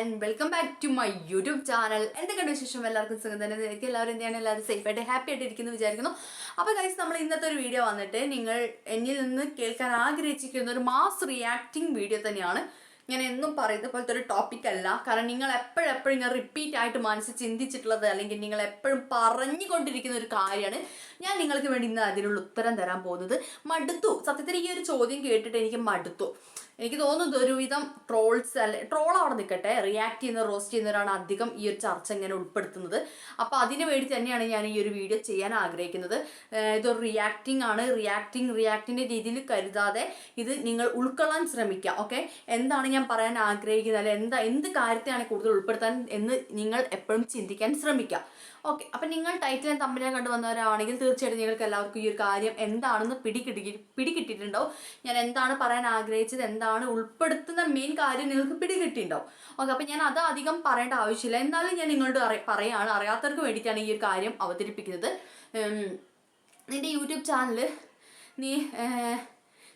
And welcome back to my YouTube channel എന്തൊക്കെയുണ്ട് വിശേഷം? എല്ലാവർക്കും സുഖം തന്നെ. എനിക്ക് എല്ലാവരും എന്താണ് എല്ലാവരും സേഫ് ആയിട്ട് ഹാപ്പി ആയിട്ട് ഇരിക്കുന്നു വിചാരിക്കുന്നു. അപ്പോൾ ഗൈസ് നമ്മൾ ഇന്നത്തെ ഒരു വീഡിയോ വന്നിട്ട് നിങ്ങൾ എന്നിൽ നിന്ന് കേൾക്കാൻ ആഗ്രഹിച്ചിരിക്കുന്ന ഒരു മാസ് റിയാക്ടിങ് വീഡിയോ തന്നെയാണ്. ഞാൻ എന്നും പറയുന്ന പോലത്തെ ഒരു ടോപ്പിക് അല്ല. കാരണം നിങ്ങൾ എപ്പോഴെപ്പോഴും ഇങ്ങനെ റിപ്പീറ്റ് ആയിട്ട് മനസ്സിൽ ചിന്തിച്ചിട്ടുള്ളത് അല്ലെങ്കിൽ നിങ്ങൾ എപ്പോഴും പറഞ്ഞുകൊണ്ടിരിക്കുന്ന ഒരു കാര്യമാണ്. ഞാൻ നിങ്ങൾക്ക് വേണ്ടി ഇന്ന് അതിനുള്ള ഉത്തരം തരാൻ പോകുന്നത് മടുത്തു. സത്യത്തിൽ ഈ ഒരു ചോദ്യം കേട്ടിട്ട് എനിക്ക് മടുത്തു. എനിക്ക് തോന്നുന്നത് ഒരുവിധം ട്രോൾസ് അല്ലെ ട്രോൾ അവിടെ നിൽക്കട്ടെ. റിയാക്ട് ചെയ്യുന്ന റോസ്റ്റ് ചെയ്യുന്നവരാണ് അധികം ഈ ഒരു ചർച്ച ഇങ്ങനെ ഉൾപ്പെടുത്തുന്നത്. അപ്പോൾ അതിന് വേണ്ടി തന്നെയാണ് ഞാൻ ഈ ഒരു വീഡിയോ ചെയ്യാൻ ആഗ്രഹിക്കുന്നത്. ഇതൊരു റിയാക്ടിങ് ആണ്. റിയാക്ടിങ് റിയാക്ടിന്റെ രീതിയിൽ കരുതാതെ ഇത് നിങ്ങൾ ഉൾക്കൊള്ളാൻ ശ്രമിക്കുക ഓക്കെ എന്താണ് ഞാൻ പറയാൻ ആഗ്രഹിക്കുന്നത്? അല്ലെ എന്താ എന്ത് കാര്യത്തെയാണ് കൂടുതൽ ഉൾപ്പെടുത്താൻ എന്ന് നിങ്ങൾ എപ്പോഴും ചിന്തിക്കാൻ ശ്രമിക്കുക ഓക്കെ അപ്പം നിങ്ങൾ ടൈറ്റിലും തമ്മിലെ കണ്ടു വന്നവരാണെങ്കിൽ തീർച്ചയായിട്ടും നിങ്ങൾക്ക് എല്ലാവർക്കും ഈ ഒരു കാര്യം എന്താണെന്ന് പിടികിട്ടി പിടികിട്ടിയിട്ടുണ്ടാവും. ഞാൻ എന്താണ് പറയാൻ ആഗ്രഹിച്ചത് എന്താണ് ഉൾപ്പെടുത്തുന്ന മെയിൻ കാര്യം നിങ്ങൾക്ക് പിടികിട്ടിയിട്ടുണ്ടാവും. ഓക്കെ അപ്പം ഞാൻ അത് അധികം പറയേണ്ട ആവശ്യമില്ല. എന്നാലും ഞാൻ നിങ്ങളോട് അറി അറിയാത്തവർക്ക് വേണ്ടിയിട്ടാണ് ഈ ഒരു കാര്യം അവതരിപ്പിക്കുന്നത്. നിന്റെ യൂട്യൂബ് ചാനൽ നീ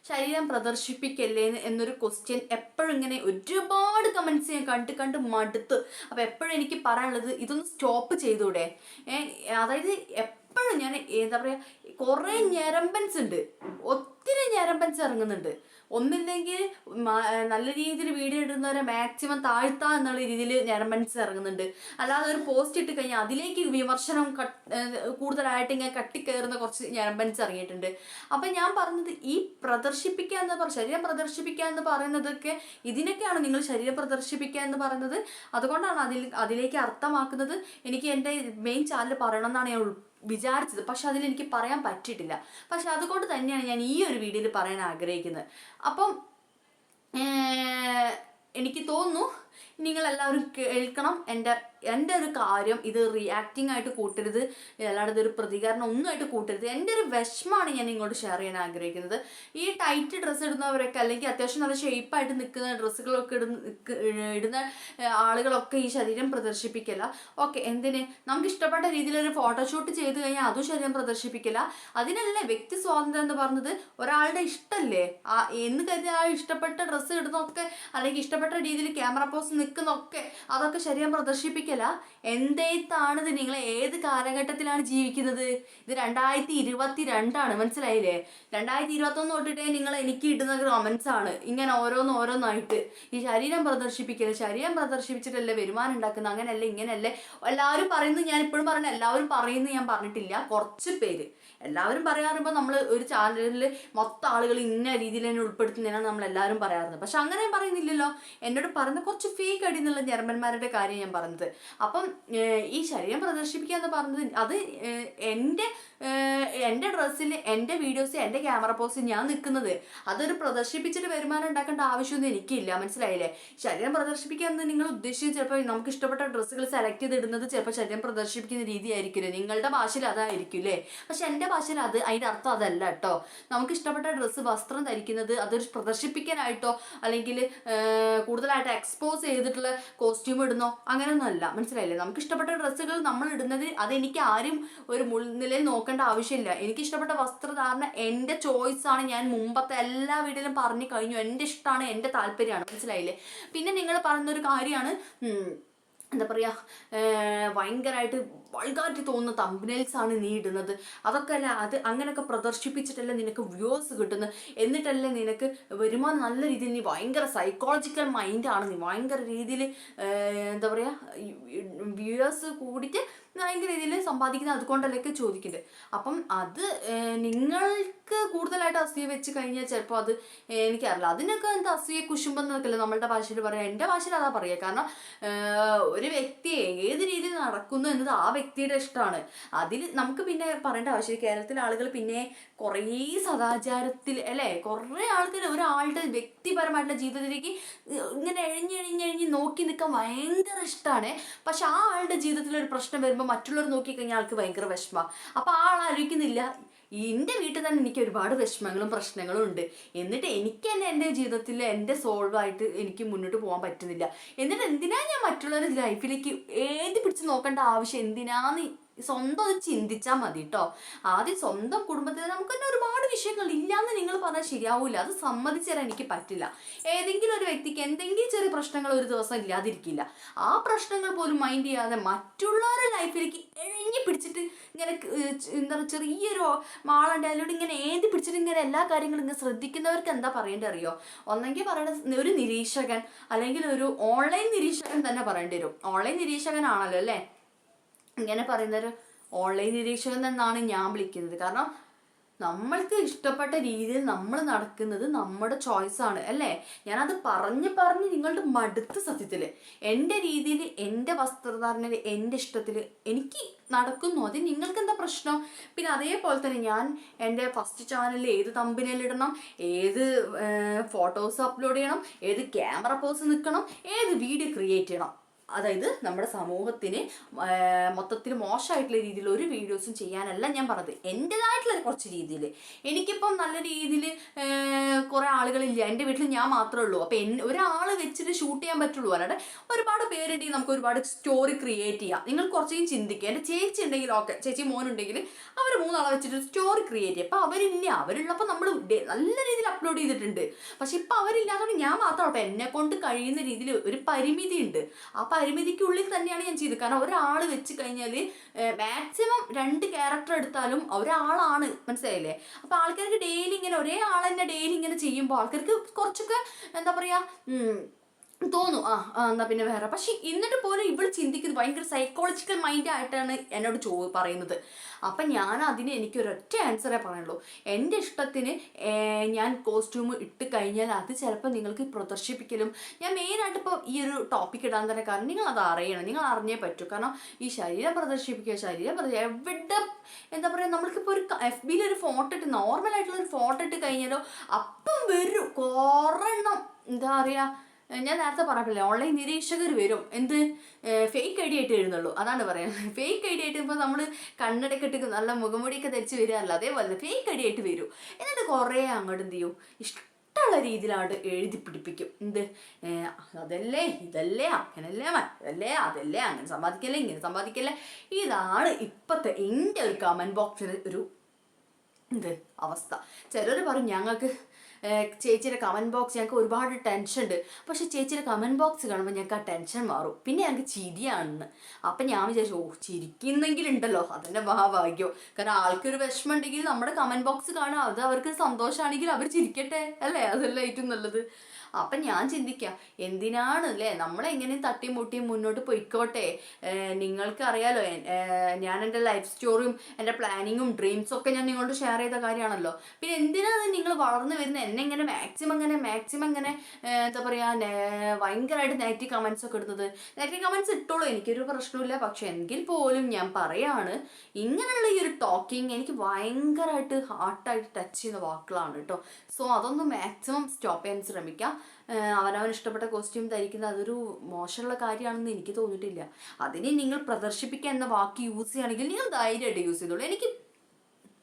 ശരീരം പ്രദർശിപ്പിക്കല്ലേ എന്നൊരു ക്വസ്റ്റ്യൻ എപ്പോഴും ഇങ്ങനെ ഒരുപാട് കമൻസ് ഞാൻ കണ്ട് കണ്ട് മടുത്ത്. അപ്പോൾ എപ്പോഴും എനിക്ക് പറയാനുള്ളത് ഇതൊന്ന് സ്റ്റോപ്പ് ചെയ്തൂടെ. അതായത് എപ്പോഴും ഞാൻ എന്താ പറയുക കുറേ ഞരമ്പൻസ് ഉണ്ട്. ഞരമ്പൻസ് ഇറങ്ങുന്നുണ്ട് ഒന്നില്ലെങ്കിൽ നല്ല രീതിയിൽ വീഡിയോ ഇടുന്നവരെ മാക്സിമം താഴ്ത്താ എന്നുള്ള രീതിയിൽ ഞരമ്പൻസ് ഇറങ്ങുന്നുണ്ട് അല്ലാതെ ഒരു പോസ്റ്റ് ഇട്ട് കഴിഞ്ഞാൽ അതിലേക്ക് വിമർശനം കൂടുതലായിട്ട് ഇങ്ങനെ കട്ടിക്കയറുന്ന കുറച്ച് ഞരമ്പൻസ് ഇറങ്ങിയിട്ടുണ്ട് അപ്പം ഞാൻ പറഞ്ഞത് ഈ പ്രദർശിപ്പിക്കുക എന്ന് പറ ശരീരം പ്രദർശിപ്പിക്കുക എന്ന് പറയുന്നതൊക്കെ ഇതിനൊക്കെയാണ് നിങ്ങൾ ശരീരം പ്രദർശിപ്പിക്കുക എന്ന് പറയുന്നത്. അതുകൊണ്ടാണ് അതിൽ അതിലേക്ക് അർത്ഥമാക്കുന്നത്. എനിക്ക് എന്റെ മെയിൻ ചാനൽ പറയണം എന്നാണ് ഞാൻ വിചാരിച്ചത്. പക്ഷെ അതിലെനിക്ക് പറയാൻ പറ്റിയിട്ടില്ല. പക്ഷെ അതുകൊണ്ട് തന്നെയാണ് ഞാൻ ഈ ഒരു വീഡിയോയിൽ പറയാൻ ആഗ്രഹിക്കുന്നത്. അപ്പം എനിക്ക് തോന്നുന്നു നിങ്ങൾ എല്ലാവരും കേൾക്കണം. എന്റെ എന്റെ ഒരു കാര്യം ഇത് റിയാക്റ്റിംഗ് ആയിട്ട് കൂട്ടരുത്. അല്ലാതെ ഒരു പ്രതികരണം ഒന്നും ആയിട്ട് കൂട്ടരുത്. എന്റെ ഒരു വിഷമാണ് ഞാൻ നിങ്ങളോട് ഷെയർ ചെയ്യാൻ ആഗ്രഹിക്കുന്നത്. ഈ ടൈറ്റ് ഡ്രസ്സ് ഇടുന്നവരൊക്കെ അല്ലെങ്കിൽ അത്യാവശ്യം നല്ല ഷേപ്പായിട്ട് നിൽക്കുന്ന ഡ്രസ്സുകളൊക്കെ ഇടുന്ന ഇടുന്ന ആളുകളൊക്കെ ഈ ശരീരം പ്രദർശിപ്പിക്കില്ല ഓക്കെ എന്തിന്? നമുക്ക് ഇഷ്ടപ്പെട്ട രീതിയിൽ ഒരു ഫോട്ടോഷൂട്ട് ചെയ്ത് കഴിഞ്ഞാൽ അതും ശരീരം പ്രദർശിപ്പിക്കില്ല അതിനല്ലേ വ്യക്തി സ്വാതന്ത്ര്യം എന്ന് പറഞ്ഞത് ഒരാളുടെ ഇഷ്ടമല്ലേ ആ എന്ന് കരുതി ആ ഇഷ്ടപ്പെട്ട ഡ്രസ്സ് ഇടുന്നൊക്കെ അല്ലെങ്കിൽ ഇഷ്ടപ്പെട്ട രീതിയിൽ ക്യാമറ പോസ് നിൽക്കുന്നൊക്കെ അതൊക്കെ ശരീരം പ്രദർശിപ്പിക്കില്ല എന്തേത്താണിത് നിങ്ങൾ ഏത് കാലഘട്ടത്തിലാണ് ജീവിക്കുന്നത്? ഇത് രണ്ടായിരത്തി ഇരുപത്തി രണ്ടാണ് മനസ്സിലായില്ലേ? രണ്ടായിരത്തി ഇരുപത്തൊന്ന് തൊട്ടിട്ടേ നിങ്ങൾ എനിക്ക് ഇടുന്ന കമൻസ് ആണ്. ഇങ്ങനെ ഓരോന്ന് ഓരോന്നായിട്ട്. ഈ ശരീരം പ്രദർശിപ്പിക്കല ശരീരം പ്രദർശിപ്പിച്ചിട്ടല്ലേ വരുമാനം ഉണ്ടാക്കുന്നത്? അങ്ങനെയല്ലേ ഇങ്ങനെയല്ലേ? എല്ലാവരും പറയുന്നത് ഞാൻ ഇപ്പോഴും പറഞ്ഞ എല്ലാവരും പറയുന്നത് ഞാൻ പറഞ്ഞിട്ടില്ല. കുറച്ച് പേര്. എല്ലാവരും പറയാറുമ്പോൾ നമ്മൾ ഒരു ചാനലിൽ മൊത്തം ആളുകൾ ഇന്ന രീതിയിൽ തന്നെ ഉൾപ്പെടുത്തുന്നതിനാണ് നമ്മൾ എല്ലാവരും പറയാറുണ്ട് പക്ഷെ അങ്ങനെ പറയുന്നില്ലല്ലോ. എന്നോട് പറയുന്ന കുറച്ച് ഫേക്ക് അടി എന്നുള്ള ജർമ്മന്മാരുടെ കാര്യം ഞാൻ പറഞ്ഞത്. അപ്പം ഈ ശരീരം പ്രദർശിപ്പിക്കുക എന്ന് പറഞ്ഞത് അത് എന്റെ എന്റെ ഡ്രസ്സിൽ എന്റെ വീഡിയോസ് എന്റെ ക്യാമറ പോസ്റ്റ് ഞാൻ നിൽക്കുന്നത്. അതൊരു പ്രദർശിപ്പിച്ചിട്ട് വരുമാനം ഉണ്ടാക്കേണ്ട ആവശ്യമൊന്നും എനിക്കില്ല. മനസ്സിലായില്ലേ? ശരീരം പ്രദർശിപ്പിക്കുക എന്ന് നിങ്ങൾ ഉദ്ദേശിച്ചത് ചിലപ്പോൾ നമുക്ക് ഇഷ്ടപ്പെട്ട ഡ്രസ്സുകൾ സെലക്ട് ചെയ്ത് ഇടുന്നത് ചിലപ്പോൾ ശരീരം പ്രദർശിപ്പിക്കുന്ന രീതി ആയിരിക്കില്ല നിങ്ങളുടെ ഭാഷയിൽ അതായിരിക്കും അതായിരിക്കില്ലേ പക്ഷെ എന്റെ ഭാഷയിൽ അത് അതിന്റെ അർത്ഥം അതല്ല കേട്ടോ. നമുക്ക് ഇഷ്ടപ്പെട്ട ഡ്രസ്സ് വസ്ത്രം ധരിക്കുന്നത് അതൊരു പ്രദർശിപ്പിക്കാനായിട്ടോ അല്ലെങ്കിൽ കൂടുതലായിട്ട് എക്സ്പോസ് ചെയ്തിട്ടുള്ള കോസ്റ്റ്യൂം ഇടുന്നോ? അങ്ങനെയൊന്നും അല്ല മനസ്സിലായില്ലേ? നമുക്ക് ഇഷ്ടപ്പെട്ട ഡ്രസ്സുകൾ നമ്മൾ ഇടുന്നത് അതെനിക്ക് ആരും ഒരു മുൻനിലയിൽ നോക്കേണ്ട ആവശ്യമില്ല. എനിക്ക് ഇഷ്ടപ്പെട്ട വസ്ത്രധാരണ എന്റെ ചോയ്സ് ആണ്. ഞാൻ മുമ്പത്തെ എല്ലാ വീഡിയോയിലും പറഞ്ഞു കഴിഞ്ഞു. എന്റെ ഇഷ്ടമാണ് എന്റെ താല്പര്യമാണ്. മനസ്സിലായില്ലേ? പിന്നെ നിങ്ങൾ പറയുന്നൊരു കാര്യമാണ് എന്താ പറയുക ഭയങ്കരമായിട്ട് വൾഗാരിറ്റി തോന്നുന്ന തമ്പനൈൽസ് ആണ് നീ ഇടുന്നത്. അതൊക്കെ അല്ല അത് അങ്ങനെയൊക്കെ പ്രദർശിപ്പിച്ചിട്ടല്ലേ നിനക്ക് വ്യൂസ് കിട്ടുന്നത്. എന്നിട്ടല്ലേ നിനക്ക് വരുമാനം നല്ല രീതിയിൽ നീ ഭയങ്കര സൈക്കോളജിക്കൽ മൈൻഡാണ് നീ ഭയങ്കര രീതിയിൽ എന്താ പറയുക വ്യൂസ് കൂടിയിട്ട് ഭയങ്കര രീതിയിൽ സമ്പാദിക്കുന്നത് അതുകൊണ്ടല്ലൊക്കെ ചോദിക്കുന്നത്. അപ്പം അത് നിങ്ങൾക്ക് കൂടുതലായിട്ട് അസൂയ വെച്ച് കഴിഞ്ഞാൽ ചിലപ്പോൾ അത് എനിക്കറിയില്ല. അതിനൊക്കെ എന്താ അസൂയ കുശുമ്പെന്നൊക്കെയല്ലേ നമ്മളുടെ ഭാഷയിൽ പറയാം. എന്റെ ഭാഷയിൽ അതാ പറയുക കാരണം ഒരു വ്യക്തി ഏത് രീതിയിൽ നടക്കുന്നു എന്നത് ആ വ്യക്തിയുടെ ഇഷ്ടമാണ്. അതിൽ നമുക്ക് പിന്നെ പറയേണ്ട ആവശ്യം കേരളത്തിലെ ആളുകൾ പിന്നെ കുറേ സദാചാരത്തിൽ അല്ലേ? കുറേ ആൾക്കാർ ഒരാളുടെ വ്യക്തിപരമായിട്ടുള്ള ജീവിതത്തിലേക്ക് ഇങ്ങനെ എഴിഞ്ഞെഴിഞ്ഞെഴിഞ്ഞ് നോക്കി നിൽക്കാൻ ഭയങ്കര ഇഷ്ടമാണ്. പക്ഷെ ആ ആളുടെ ജീവിതത്തിൽ ഒരു പ്രശ്നം വരുമ്പോൾ മറ്റുള്ളവർ നോക്കിക്കഴിഞ്ഞാൽ ആൾക്ക് ഭയങ്കര വിഷമമാണ് അപ്പോൾ ആ ആൾ ആലോചിക്കുന്നില്ല. എന്റെ വീട്ടിൽ തന്നെ എനിക്ക് ഒരുപാട് വിഷമങ്ങളും പ്രശ്നങ്ങളും ഉണ്ട്. എന്നിട്ട് എനിക്ക് തന്നെ എന്റെ ജീവിതത്തിൽ എന്റെ സോൾവ് ആയിട്ട് എനിക്ക് മുന്നോട്ട് പോകാൻ പറ്റുന്നില്ല. എന്നിട്ട് എന്തിനാ ഞാൻ മറ്റുള്ളവരുടെ ലൈഫിലേക്ക് ഏത് പിടിച്ച് നോക്കേണ്ട ആവശ്യം? എന്തിനാന്ന് സ്വന്തം ഒന്ന് ചിന്തിച്ചാൽ മതി കേട്ടോ ആദ്യം സ്വന്തം കുടുംബത്തിൽ നമുക്ക് തന്നെ ഒരുപാട് വിഷയങ്ങൾ ഇല്ലാന്ന് നിങ്ങൾ പറഞ്ഞാൽ ശരിയാവില്ല അത് സമ്മതിച്ചു തരാൻ എനിക്ക് പറ്റില്ല. ഏതെങ്കിലും ഒരു വ്യക്തിക്ക് എന്തെങ്കിലും ചെറിയ പ്രശ്നങ്ങൾ ഒരു ദിവസം ഇല്ലാതിരിക്കില്ല. ആ പ്രശ്നങ്ങൾ പോലും മൈൻഡ് ചെയ്യാതെ മറ്റുള്ളവരുടെ ലൈഫിലേക്ക് എഴഞ്ഞു പിടിച്ചിട്ട് ഇങ്ങനെ എന്താ പറയുക ചെറിയൊരു മാളുണ്ട് അതിലൂടെ ഇങ്ങനെ ഏന്തി പിടിച്ചിട്ട് ഇങ്ങനെ എല്ലാ കാര്യങ്ങളും ഇങ്ങനെ ശ്രദ്ധിക്കുന്നവർക്ക് എന്താ പറയേണ്ടത് അറിയോ? ഒന്നെങ്കിൽ പറയണ ഒരു നിരീക്ഷകൻ അല്ലെങ്കിൽ ഒരു ഓൺലൈൻ നിരീക്ഷകൻ തന്നെ പറയേണ്ടി വരും. ഓൺലൈൻ നിരീക്ഷകനാണല്ലോ അല്ലേ? ഇങ്ങനെ പറയുന്നൊരു ഓൺലൈൻ നിരീക്ഷകൻ എന്നാണ് ഞാൻ വിളിക്കുന്നത്. കാരണം നമ്മൾക്ക് ഇഷ്ടപ്പെട്ട രീതിയിൽ നമ്മൾ നടക്കുന്നത് നമ്മുടെ ചോയ്സ് ആണ് അല്ലേ? ഞാനത് പറഞ്ഞ് പറഞ്ഞ് നിങ്ങളുടെ മടുത്ത് സത്യത്തിൽ എന്റെ രീതിയിൽ എന്റെ വസ്ത്രധാരണയിൽ എന്റെ ഇഷ്ടത്തിൽ എനിക്ക് നടക്കുന്നു. അത് നിങ്ങൾക്ക് എന്താ പ്രശ്നം? പിന്നെ അതേപോലെ തന്നെ ഞാൻ എന്റെ ഫസ്റ്റ് ചാനലിൽ ഏത് തമ്പിനിലിടണം ഏത് ഫോട്ടോസ് അപ്ലോഡ് ചെയ്യണം ഏത് ക്യാമറ പോസ് നിൽക്കണം ഏത് വീഡിയോ ക്രിയേറ്റ് ചെയ്യണം. അതായത് നമ്മുടെ സമൂഹത്തിന് മൊത്തത്തിൽ മോശമായിട്ടുള്ള രീതിയിൽ ഒരു വീഡിയോസും ചെയ്യാനല്ല ഞാൻ പറഞ്ഞത്. എന്റെതായിട്ടുള്ള കുറച്ച് രീതിയിൽ എനിക്കിപ്പം നല്ല രീതിയിൽ കുറേ ആളുകളില്ല. എന്റെ വീട്ടിൽ ഞാൻ മാത്രമേ ഉള്ളൂ. അപ്പോൾ എൻ ഒരാൾ വെച്ചിട്ട് ഷൂട്ട് ചെയ്യാൻ പറ്റുള്ളൂ അല്ലാതെ ഒരുപാട് പേരുണ്ടെങ്കിൽ നമുക്ക് ഒരുപാട് സ്റ്റോറി ക്രിയേറ്റ് ചെയ്യാം. നിങ്ങൾ കുറച്ചേയും ചിന്തിക്കുക എന്റെ ചേച്ചി ഉണ്ടെങ്കിൽ ഓക്കെ. ചേച്ചി മോനുണ്ടെങ്കിൽ അവർ മൂന്നാളെ വെച്ചിട്ട് സ്റ്റോറി ക്രിയേറ്റ് ചെയ്യും. അപ്പോൾ അവരില്ല. അവരുള്ളപ്പോൾ നമ്മൾ നല്ല രീതിയിൽ അപ്ലോഡ് ചെയ്തിട്ടുണ്ട്. പക്ഷെ ഇപ്പം അവരില്ലാത്തതുകൊണ്ട് ഞാൻ മാത്രം അപ്പോൾ എന്നെ കൊണ്ട് കഴിയുന്ന രീതിയിൽ ഒരു പരിമിതി ഉണ്ട് ആ പരിമിതിക്കുള്ളിൽ തന്നെയാണ് ഞാൻ ചെയ്തത്. കാരണം ഒരാൾ വെച്ച് കഴിഞ്ഞാൽ മാക്സിമം രണ്ട് ക്യാരക്ടർ എടുത്താലും ഒരാളാണ്. മനസ്സിലായില്ലേ? അപ്പോൾ ആൾക്കാർക്ക് ഡെയിലി ഇങ്ങനെ ഒരേ ആൾ തന്നെ ഡെയിലി ഇങ്ങനെ ചെയ്യുമ്പോൾ ആൾക്കാർക്ക് കുറച്ചൊക്കെ എന്താ പറയുക തോന്നും. ആ എന്നാ പിന്നെ വേറെ. പക്ഷെ എന്നിട്ട് പോലും ഇവൾ ചിന്തിക്കുന്നത് ഭയങ്കര സൈക്കോളജിക്കൽ മൈൻഡ് ആയിട്ടാണ് എന്നോട് ചോ പറയുന്നത്. അപ്പം ഞാൻ അതിന് എനിക്ക് ഒരൊറ്റ ആൻസറേ പറയുള്ളൂ. എന്റെ ഇഷ്ടത്തിന് ഞാൻ കോസ്റ്റ്യൂം ഇട്ട് കഴിഞ്ഞാൽ അത് ചിലപ്പോൾ നിങ്ങൾക്ക് പ്രദർശിപ്പിക്കലും. ഞാൻ മെയിനായിട്ട് ഇപ്പോൾ ഈ ഒരു ടോപ്പിക് ഇടാൻ തന്നെ കാരണം നിങ്ങൾ അത് അറിയണം. നിങ്ങൾ അറിഞ്ഞേ പറ്റൂ. കാരണം ഈ ശരീരം പ്രദർശിപ്പിക്കുക ശരീരം പ്രദർശി എവിടെ എന്താ പറയുക നമ്മൾക്കിപ്പോൾ ഒരു എഫ് ബിയിൽ ഒരു ഫോട്ടോ ഇട്ട് നോർമൽ ആയിട്ടുള്ള ഒരു ഫോട്ടോ ഇട്ട് കഴിഞ്ഞാലോ അപ്പം വരും. കുറെണ്ണം എന്താ പറയുക ഞാൻ നേരത്തെ പറഞ്ഞില്ലേ ഓൺലൈൻ നിരീക്ഷകർ വരും. എന്ത്? ഫേക്ക് ഐ ഡി ആയിട്ട് വരുന്നുള്ളൂ അതാണ് പറയുന്നത്. ഫേക്ക് ഐ ഡി ആയിട്ട് ഇപ്പോൾ നമ്മൾ കണ്ണടയൊക്കെ ഇട്ട് നല്ല മുഖമുടിയൊക്കെ ധരിച്ച് വരികയല്ല അതേപോലെ ഫേക്ക് ഐ ഡി ആയിട്ട് വരും. എന്നിട്ട് കുറേ അങ്ങോട്ട് എന്ത് ചെയ്യും? ഇഷ്ടമുള്ള രീതിയിലാണ് എഴുതി പിടിപ്പിക്കും. എന്ത്? അതല്ലേ ഇതല്ലേ അങ്ങനല്ലേ അതല്ലേ അതല്ലേ അങ്ങനെ സമ്പാദിക്കല്ലേ ഇങ്ങനെ സമ്പാദിക്കല്ലേ. ഇതാണ് ഇപ്പോഴത്തെ എന്റെ ഒരു കമന്റ് ബോക്സിൽ ഒരു എന്ത്? അവസ്ഥ. ചിലർ പറയും ഞങ്ങൾക്ക് ചേച്ചിയുടെ കമന്റ് ബോക്സ് ഞങ്ങൾക്ക് ഒരുപാട് ടെൻഷൻ ഉണ്ട്. പക്ഷെ ചേച്ചിയുടെ കമന്റ് ബോക്സ് കാണുമ്പോൾ ഞങ്ങൾക്ക് ആ ടെൻഷൻ മാറും. പിന്നെ ഞങ്ങൾക്ക് ചിരിയാണെന്ന്. അപ്പം ഞാൻ വിചാരിച്ചു ഓ ചിരിക്കുന്നെങ്കിലുണ്ടല്ലോ അതിന്റെ മഹാഭാഗ്യം കാരണം ആൾക്കൊരു വിഷമം ഉണ്ടെങ്കിൽ നമ്മുടെ കമന്റ് ബോക്സ് കാണുക അത് അവർക്ക് സന്തോഷമാണെങ്കിൽ അവർ ചിരിക്കട്ടെ അല്ലേ? അതല്ല ഏറ്റവും നല്ലത്. അപ്പം ഞാൻ ചിന്തിക്കാം എന്തിനാണ് അല്ലേ? നമ്മളെങ്ങനെ തട്ടിയും മുട്ടിയും മുന്നോട്ട് പൊയ്ക്കോട്ടെ. നിങ്ങൾക്കറിയാലോ ഞാൻ എന്റെ ലൈഫ് സ്റ്റോറിയും എന്റെ പ്ലാനിങ്ങും ഡ്രീംസും ഒക്കെ ഞാൻ നിങ്ങളോട് ഷെയർ ചെയ്ത കാര്യമാണല്ലോ. പിന്നെ എന്തിനാണ് നിങ്ങൾ വളർന്നു വരുന്നത്? എന്നെ ഇങ്ങനെ മാക്സിമം ഇങ്ങനെ മാക്സിമം ഇങ്ങനെ എന്താ പറയുക ഭയങ്കരമായിട്ട് നെഗറ്റീവ് കമൻസ് ഒക്കെ ഇടുന്നത്. നെഗറ്റീവ് കമൻസ് ഇട്ടോളൂ എനിക്കൊരു പ്രശ്നമില്ല പക്ഷെ എങ്കിൽ പോലും ഞാൻ പറയാണ് ഇങ്ങനെയുള്ള ഈ ഒരു ടോക്കിങ് എനിക്ക് ഭയങ്കരമായിട്ട് ഹാർട്ടായിട്ട് ടച്ച് ചെയ്യുന്ന വാക്കുകളാണ് കേട്ടോ സോ അതൊന്നും മാക്സിമം സ്റ്റോപ്പ് ചെയ്യാൻ ശ്രമിക്കാം. അവനവൻ ഇഷ്ടപ്പെട്ട കോസ്റ്റ്യൂം ധരിക്കുന്നത് അതൊരു മോശമുള്ള കാര്യമാണെന്ന് എനിക്ക് തോന്നിയിട്ടില്ല. അതിനെ നിങ്ങൾ പ്രദർശിപ്പിക്കുക എന്ന വാക്ക് യൂസ് ചെയ്യുകയാണെങ്കിൽ നിങ്ങൾ ധൈര്യമായിട്ട് യൂസ് ചെയ്തോളൂ. എനിക്ക്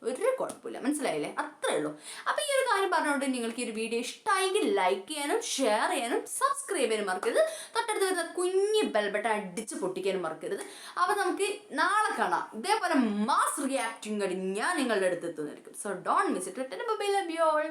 ഒരു കുഴപ്പമില്ല. മനസ്സിലായില്ലേ? അത്രേ ഉള്ളൂ. അപ്പോൾ ഈ ഒരു കാര്യം പറഞ്ഞുകൊണ്ട് നിങ്ങൾക്ക് ഈ ഒരു വീഡിയോ ഇഷ്ടമായെങ്കിൽ ലൈക്ക് ചെയ്യാനും ഷെയർ ചെയ്യാനും സബ്സ്ക്രൈബ് ചെയ്യാനും മറക്കരുത്. തൊട്ടടുത്ത് വരുന്ന കുഞ്ഞ് ബെൽബട്ട അടിച്ച് പൊട്ടിക്കാനും മറക്കരുത്. അപ്പോൾ നമുക്ക് നാളെ കാണാം. ഇതേപോലെ മാസ് റിയാക്ടിങ് ഞാൻ നിങ്ങളുടെ അടുത്ത് എത്തുന്നതായിരിക്കും. So don't miss it love you all